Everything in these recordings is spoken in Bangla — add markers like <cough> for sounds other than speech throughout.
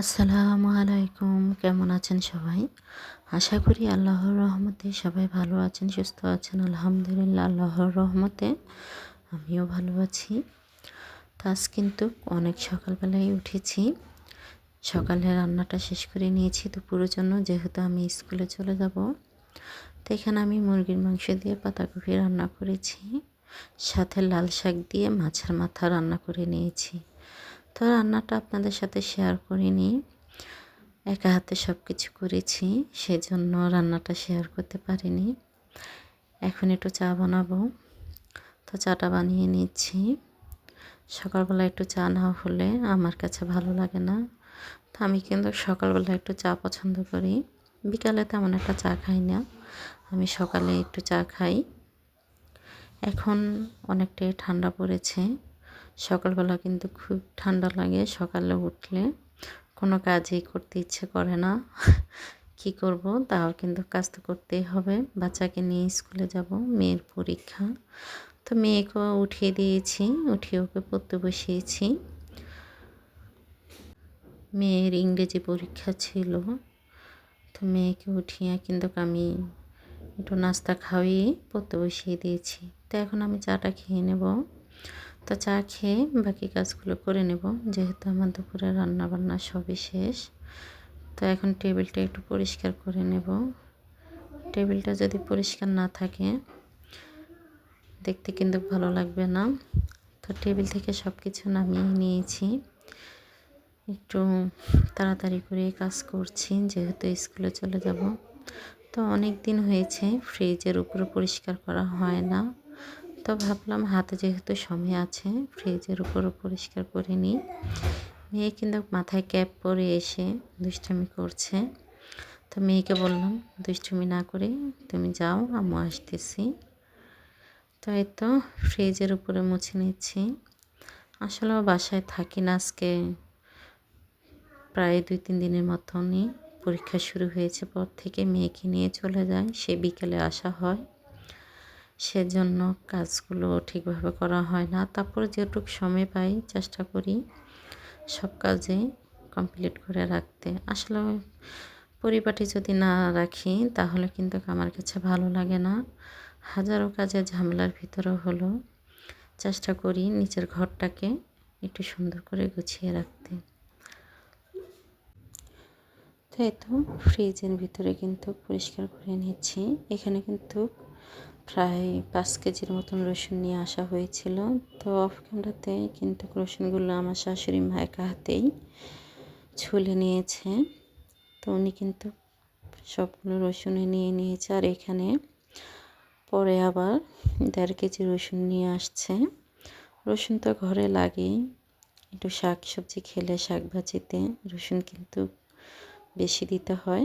আসসালামু আলাইকুম। কেমন আছেন সবাই? আশা করি আল্লাহর রহমতে সবাই ভালো আছেন, সুস্থ আছেন। আলহামদুলিল্লাহ আল্লাহর রহমতে আমিও ভালো আছি। তো আজ কিন্তু অনেক সকালবেলায় উঠেছি। সকালে রান্নাটা শেষ করে নিয়েছি দুপুরের জন্য, যেহেতু আমি স্কুলে চলে যাব। তো এখানে আমি মুরগির মাংস দিয়ে পাতাকপি রান্না করেছি। সাথে লাল শাক দিয়ে মাছের মাথা রান্না করে নিয়েছি। তো রান্নাটা আপনাদের সাথে শেয়ার করিনি। একা হাতে সব কিছু করেছি, সেজন্য রান্নাটা শেয়ার করতে পারিনি। এখন একটু চা বানাবো। তো চাটা বানিয়ে নিচ্ছি। সকালবেলা একটু চা না হলে আমার কাছে ভালো লাগে না। তো আমি কিন্তু সকালবেলা একটু চা পছন্দ করি। বিকালে তেমন একটা চা খাই না। আমি সকালে একটু চা খাই। এখন অনেকটাই ঠান্ডা পড়েছে। সকালবেলা কিন্তু খুব ঠান্ডা লাগে। সকালে উঠলে কোনো কাজই করতে ইচ্ছে করে না। <laughs> কি করব? তাও কিন্তু কাজ তো করতেই হবে। বাচ্চাকে নিয়ে স্কুলে যাব, মেয়ের পরীক্ষা। তো মেয়েকে উঠিয়ে দিয়েছি, উঠিয়ে ওকে পড়তে বসিয়েছি। মেয়ের ইংরেজি পরীক্ষা ছিল। তো মেয়েকে উঠিয়ে কিন্তু আমি একটু নাস্তা খাওয়িয়ে পড়তে বসিয়ে দিয়েছি। তো এখন আমি চাটা খেয়ে নেব। তো চা খেয়ে বাকি কাজগুলো করে নেব। যেহেতু আমার দুপুরে রান্না বান্না সবই শেষ, তো এখন টেবিলটা একটু পরিষ্কার করে নেব। টেবিলটা যদি পরিষ্কার না থাকে, দেখতে কিন্তু ভালো লাগবে না। তো টেবিল থেকে সব কিছু নামিয়ে নিয়েছি। একটু তাড়াতাড়ি করে কাজ করছি, যেহেতু স্কুলে চলে যাব। তো অনেক দিন হয়েছে, ফ্রিজের উপরে পরিষ্কার করা হয় না। তো ভাবলাম হাতে যেহেতু সময় আছে ফ্রিজের উপরও পরিষ্কার করে নিই। মেয়ে কিন্তু মাথায় ক্যাপ পরে এসে দুষ্টামি করছে। তো মেয়েকে বললাম, দুষ্টুমি না করে তুমি যাও, আম্মু আসতেছি। তো এই তো ফ্রিজের উপরে মুছে নিচ্ছি। আসলে বাসায় থাকি না আজকে। প্রায় দুই, তিন দিনের মতনই পরীক্ষা শুরু হয়েছে। পর থেকে মেয়েকে নিয়ে চলে যায়। সে বিকেলে আসা হয়। সেজন্য কাজগুলো ঠিকভাবে করা হয় না। তারপরে যেটুকু সময় পাই চেষ্টা করি সব কাজে কমপ্লিট করে রাখতে। আসলে পরিপাটি যদি না রাখি তাহলে কিন্তু আমার কাছে ভালো লাগে না। হাজারো কাজের ঝামেলার ভিতরেও হলো চেষ্টা করি নিচের ঘরটাকে একটু সুন্দর করে গুছিয়ে রাখতে। তাই তো ফ্রিজের ভিতরে কিন্তু পরিষ্কার করে নিচ্ছি। এখানে কিন্তু প্রায় পাঁচ কেজির মতন রসুন নিয়ে আসা হয়েছিল। তো অফ ক্যামেরাতে কিন্তু রসুনগুলো আমার শাশুড়ি মা একা হাতেই ছুলে নিয়েছে। তো উনি কিন্তু সবগুলো রসুনে নিয়ে নিয়েছে। আর এখানে পরে আবার দেড় কেজি রসুন নিয়ে আসছে। রসুন তো ঘরে লাগেই। একটু শাক সবজি খেলে শাক ভাজিতে রসুন কিন্তু বেশি দিতে হয়।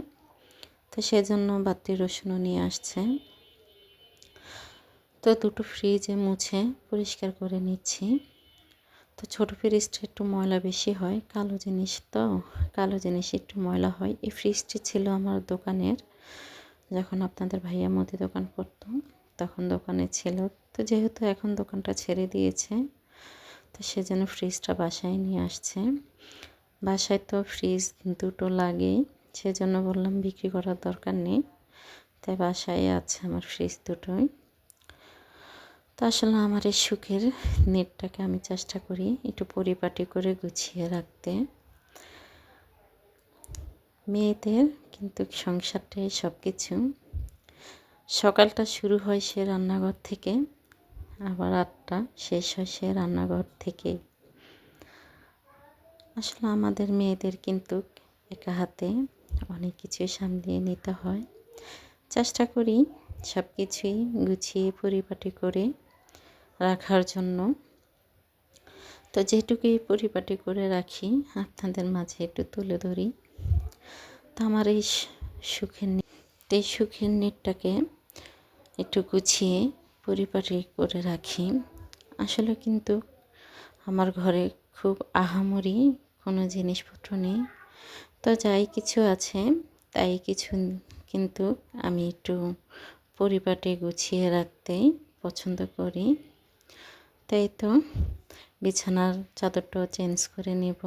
তো সেজন্য বাতি রসুনও নিয়ে আসছে। তো দুটো ফ্রিজে মুছে পরিষ্কার করে নিচ্ছি। তো ছোটো ফ্রিজটা একটু ময়লা বেশি হয়, কালো জিনিস তো, কালো জিনিস একটু ময়লা হয়। এই ফ্রিজটি ছিল আমার দোকানের, যখন আপনাদের ভাইয়া মতি দোকান করতো, তখন দোকানে ছিল। তো যেহেতু এখন দোকানটা ছেড়ে দিয়েছে, তো সেজন্য ফ্রিজটা বাসায় নিয়ে আসছে। বাসায় তো ফ্রিজ দুটো লাগেই, সেজন্য বললাম বিক্রি করার দরকার নেই। তাই বাসায় আছে আমার ফ্রিজ দুটোই। আসলে আমার এই সুখের নেটটাকে আমি চেষ্টা করি একটু পরিপাটি করে গুছিয়ে রাখতে। মেয়েদের কিন্তু সংসারটাই সব কিছু সকালটা শুরু হয় সে রান্নাঘর থেকে, আবার আটটা শেষ হয় সে রান্নাঘর থেকে। আসলে আমাদের মেয়েদের কিন্তু একা হাতে অনেক কিছুই সামলিয়ে নিতে হয়। চেষ্টা করি সব কিছুই গুছিয়ে পরিপাটি করে রাখার জন্য। তো যেটুকুই পরিপাটি করে রাখি, আপনাদের মাঝে একটু তুলে ধরি। তো আমার এই সুখের এই সুখের নেটটাকে একটু গুছিয়ে পরিপাটি করে রাখি। আসলে কিন্তু আমার ঘরে খুব আহামরি কোনো জিনিসপত্র নেই। তো যাই কিছু আছে, তাই কিছু কিন্তু আমি একটু পরিপাটি গুছিয়ে রাখতেই পছন্দ করি। তাই তো বিছানার চাদরটাও চেঞ্জ করে নেব।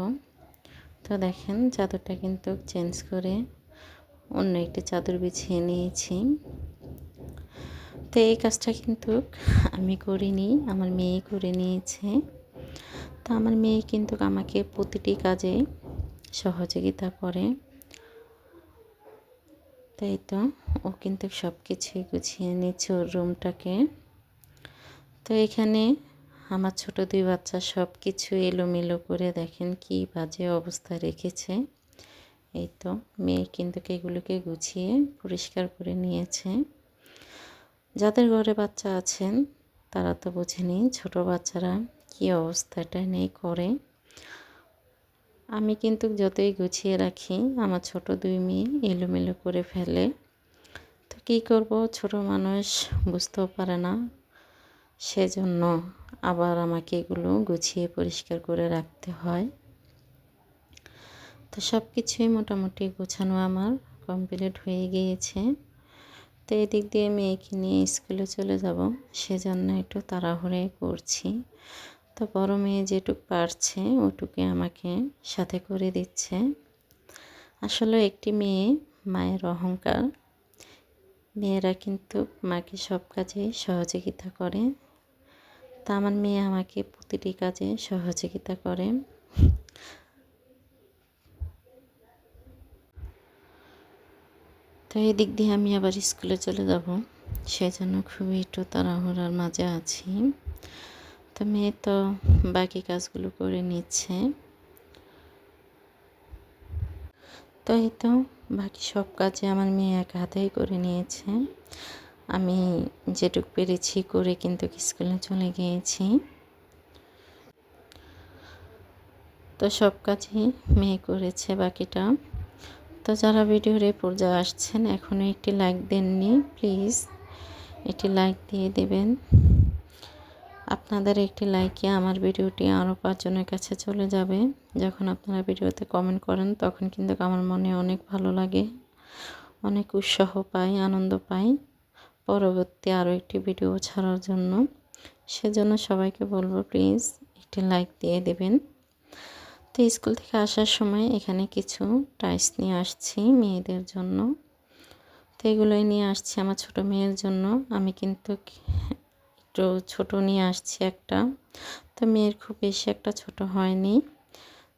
তো দেখেন চাদরটা কিন্তু চেঞ্জ করে অন্য একটি চাদর বিছিয়ে নিয়েছি। তো এই কাজটা কিন্তু আমি করিনি, আমার মেয়ে করে নিয়েছে। তো আমার মেয়ে কিন্তু আমাকে প্রতিটি কাজে সহযোগিতা করে। তাই তো ও কিন্তু সব কিছুই গুছিয়ে নিচ্ছে ওর রুমটাকে। তো এখানে আমার ছোট দুই বাচ্চা সব কিছু এলোমেলো করে দেখেন কি বাজে অবস্থা রেখেছে। এই তো মেয়ে কিন্তু এগুলোকে গুছিয়ে পরিষ্কার করে নিয়েছে। যাদের ঘরে বাচ্চা আছেন, তারা তো বোঝেনি ছোট বাচ্চারা কি অবস্থাটা নেই করে। আমি কিন্তু যতই গুছিয়ে রাখি, আমার ছোট দুই মেয়ে এলোমেলো করে ফেলে। তো কী করব? ছোট মানুষ বুঝতেও পারে না। সেজন্য আবার আমাকে এগুলো গুছিয়ে পরিষ্কার করে রাখতে হয়। তো সব কিছুই মোটামুটি গোছানো আমার কমপ্লিট হয়ে গিয়েছে। তো এদিক দিয়ে মেয়েকে নিয়ে স্কুলে চলে যাব, সেজন্য একটু তাড়াহুড়ে করছি। তো বড় মেয়ে যেটুক পারছে, ওটুকে আমাকে সাথে করে দিচ্ছে। আসলে একটি মেয়ে মায়ের অহংকার। মেয়েরা কিন্তু মাকে সব কাজে সহযোগিতা করে। তা আমার মেয়ে আমাকে প্রতিটি কাজে সহযোগিতা করে। তো এদিক দিয়ে আমি আবার স্কুলে চলে যাব। সেজন্য খুবই একটু তাড়াহুড়ার মাঝে আছি। তো মেয়ে তো বাকি কাজগুলো করে নিচ্ছে। তো এই তো বাকি সব কাজে আমার মেয়ে এক হাতেই করে নিয়েছে। আমি যেটুক পেরেছি করে কিন্তু স্কুলে চলে গিয়েছি। তো সব কাজই মেয়ে করেছে বাকিটা। তো যারা ভিডিওর এ পর্যায়ে আসছেন, এখনও একটি লাইক দেননি প্লিজ একটি লাইক দিয়ে দেবেন। আপনাদের একটি লাইকে আমার ভিডিওটি আরও পাঁচজনের কাছে চলে যাবে। যখন আপনারা ভিডিওতে কমেন্ট করেন, তখন কিন্তু আমার মনে অনেক ভালো লাগে, অনেক উৎসাহ পাই, আনন্দ পাই। পরবর্তী আরও একটি ভিডিও ছাড়ার জন্য, সেজন্য সবাইকে বলব প্লিজ একটি লাইক দিয়ে দেবেন। তো স্কুল থেকে আসার সময় এখানে কিছু টাইস নিয়ে আসছি মেয়েদের জন্য। তো এগুলোই নিয়ে আসছি আমার ছোট মেয়ের জন্য। আমি কিন্তু একটু ছোট নিয়ে আসছি একটা। তো মেয়ের খুব বেশি একটা ছোট হয়নি।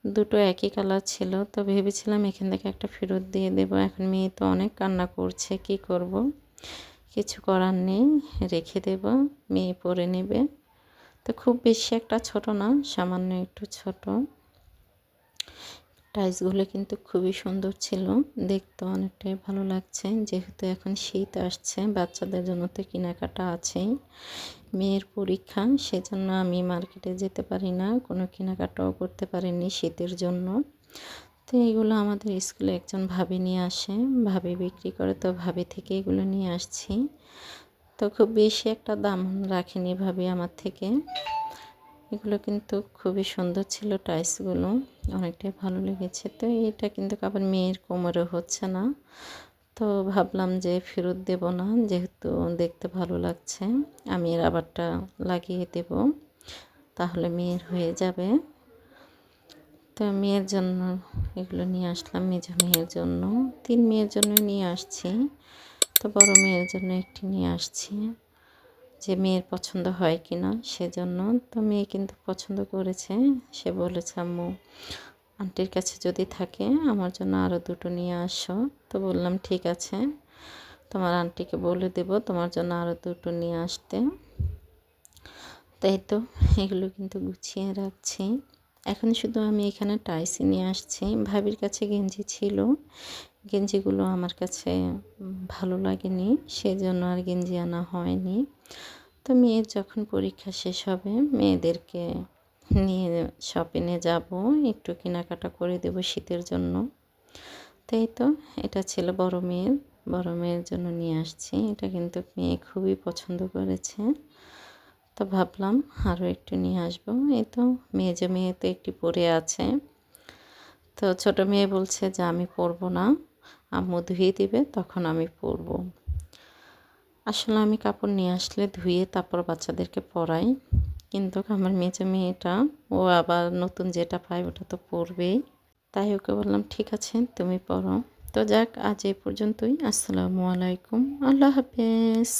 দুটো একই কালার ছিল। তো ভেবেছিলাম এখান থেকে একটা ফেরত দিয়ে দেবো। এখন মেয়ে তো অনেক কান্না করছে, কি করব। কিছু করার নেই, রেখে দেব, মেয়ে পরে নেবে। তো খুব বেশি একটা ছোট না, সামান্য একটু ছোট। টাইসগুলো কিন্তু খুবই সুন্দর ছিল, দেখতে অনেকটাই ভালো লাগছে। যেহেতু এখন শীত আসছে, বাচ্চাদের জন্য তো কেনাকাটা আছেই। মেয়ের পরীক্ষা, সেজন্য আমি মার্কেটে যেতে পারি না, কোনো কেনাকাটাও করতে পারিনি শীতের জন্য। তো এগুলো আমাদের স্কুলে একজন ভাবি নিয়ে আসে। ভাবি বিক্রি করে তো ভাবি থেকে এগুলো নিয়ে আসছি। তো খুব বেশি একটা দাম রাখেনি ভাবি আমার থেকে। এগুলো কিন্তু খুবই সুন্দর ছিল টাইসগুলো অনেকটাই ভালো লেগেছে। তো এটা কিন্তু আবার মেয়ের কোমরে হচ্ছে না। তো ভাবলাম যে ফেরত দেব না, যেহেতু দেখতে ভালো লাগছে। আমি এর আবারটা লাগিয়ে দেব। তাহলে মেয়ের হয়ে যাবে। তো মেয়ের জন্য এগুলো নিয়ে আসলাম, মেজ মেয়ের জন্য। তিন মেয়ের জন্য নিয়ে আসছি, তো বড় মেয়ের জন্য একটি নিয়ে আসছি। যে মেয়ের পছন্দ হয় কি না সেজন্য। তো মেয়ে কিন্তু পছন্দ করেছে, সে বলেছে, আম্মু, আন্টির কাছে যদি থাকে, আমার জন্য আরও দুটো নিয়ে আসো। তো বললাম, ঠিক আছে, তোমার আন্টিকে বলে দেব তোমার জন্য আরও দুটো নিয়ে আসতে। তাই তো এগুলো কিন্তু গুছিয়ে রাখছি। এখন শুধু আমি এখানে টাইসি নিয়ে আসছি। ভাবির কাছে গেঞ্জি ছিল। গেঞ্জিগুলো আমার কাছে ভালো লাগেনি। সেজন্য আর গেঞ্জি আনা হয়নি। তো মেয়ের যখন পরীক্ষা শেষ হবে, মেয়েদেরকে নিয়ে শপিংয়ে যাব। একটু কেনাকাটা করে দেব শীতের জন্য। তাই তো, এটা ছিল বড় মেয়ের। বড় মেয়ের জন্য নিয়ে আসছি। এটা কিন্তু মেয়ে খুবই পছন্দ করেছে। তো ভাবলাম আরও একটু নিয়ে আসব। এই তো যে মেয়ে তো একটি পরে আছে। তো ছোট মেয়ে বলছে যে, আমি পরবো না। আম্মু ধুয়ে দিবে, তখন আমি পরবো আসলে আমি কাপড় নিয়ে আসলে ধুয়ে তারপর বাচ্চাদেরকে পরাই কিন্তু আমার মেজে মেয়েটা, ও আবার নতুন যেটা পায় ওটা তো পরবেই তাই ওকে বললাম, ঠিক আছে, তুমি পড়ো। তো যাক, আজ এই পর্যন্তই। আসসালামু আলাইকুম। আল্লাহ হাফেজ।